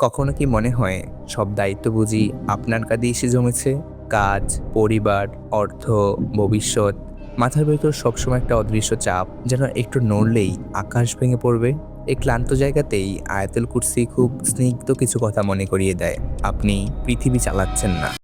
কখনো কি মনে হয় সব দায়িত্ব বুঝি আপনার কাঁধে এসে জমেছে? কাজ, পরিবার, অর্থ, ভবিষ্যৎ, মাথার ভেতর সবসময় একটা অদৃশ্য চাপ যেন একটু নড়লেই আকাশ ভেঙে পড়বে। এই ক্লান্ত জায়গাতেই আয়াতুল কুরসি খুব স্নিগ্ধ কিছু কথা মনে করিয়ে দেয়। আপনি পৃথিবী চালাচ্ছেন না।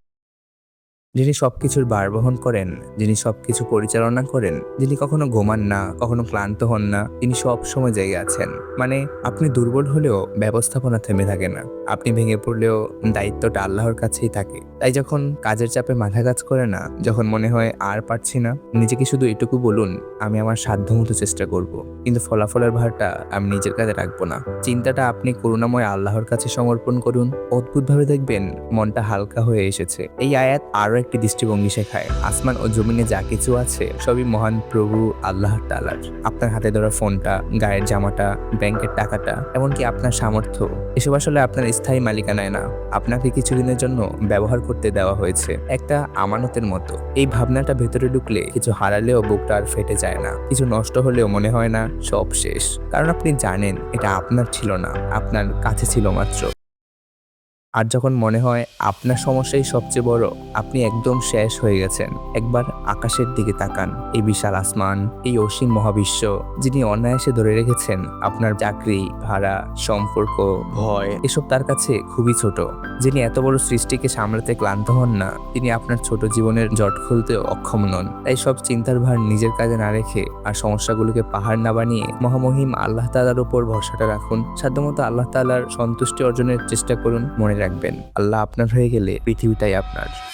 যিনি সবকিছুর ভার বহন করেন, যিনি সবকিছু পরিচালনা করেন, যিনি কখনো ঘুমান না, কখনো ক্লান্ত হন না, তিনি সব সময় জেগে আছেন। মানে আপনি দুর্বল হলেও ব্যবস্থাপনা থেমে থাকে না। আপনি ভেঙে পড়লেও দায়িত্বটা আল্লাহর কাছেই থাকে। তাই যখন কাজের চাপে মাথা কাজ করে না, যখন মনে হয় আর পারছি না, নিজেকে শুধু এটুকু বলুন, আমি আমার সাধ্যমতো চেষ্টা করব। কিন্তু ফলাফলের ভারটা আমি নিজের কাছে রাখব না। চিন্তাটা আপনি করুণাময় আল্লাহর কাছে সমর্পণ করুন। অদ্ভুতভাবে দেখবেন মনটা হালকা হয়ে এসেছে। এই আয়াত আরও একটি দৃষ্টিভঙ্গি শেখায়। আসমান ও জমিনে যা কিছু আছে, সবই মহান প্রভু আল্লাহ তালার আপনার হাতে ধরা ফোনটা, গায়ের জামাটা, ব্যাংকের টাকাটা, এমনকি আপনার সামর্থ্য, এসব আসলে আপনার স্থায়ী মালিকানায় না। আপনাকে কিছুদিনের জন্য ব্যবহার করতে দেওয়া হয়েছে। একটা আমানতের মতো। এই ভাবনাটা ভেতরে ঢুকলে কিছু হারালেও বুকটা আর ফেটে যায় না। কিছু নষ্ট হলেও মনে হয় না, সব শেষ। কারণ আপনি জানেন, এটা আপনার ছিল না। আপনার কাছে ছিল মাত্র। আর যখন মনে হয় আপনার সমস্যাই সবচেয়ে বড়, আপনি একদম শেষ হয়ে গেছেন। একবার আকাশের দিকে তাকান, এই বিশাল আসমান, এই অসীম মহাবিশ্ব যিনি অনায়াসে ধরে রেখেছেন আপনার চাকরি, ভাড়া, সম্পর্ক, ভয়, এসব তার কাছে খুবই ছোট। যিনি এত বড় সৃষ্টিকে সামলাতে ক্লান্ত হন না, তিনি আপনার ছোট জীবনের জট খুলতে অক্ষম নন। তাই সব চিন্তার ভার নিজের কাজে না রেখে আর সমস্যাগুলোকে পাহাড় না বানিয়ে মহামহিম আল্লাহ তালার উপর ভরসাটা রাখুন। সাধ্যমতো আল্লাহ তালার সন্তুষ্টি অর্জনের চেষ্টা করুন মনে রাখবেন। আল্লাহ আপনার হয়ে গেলে পৃথিবীটাই আপনার।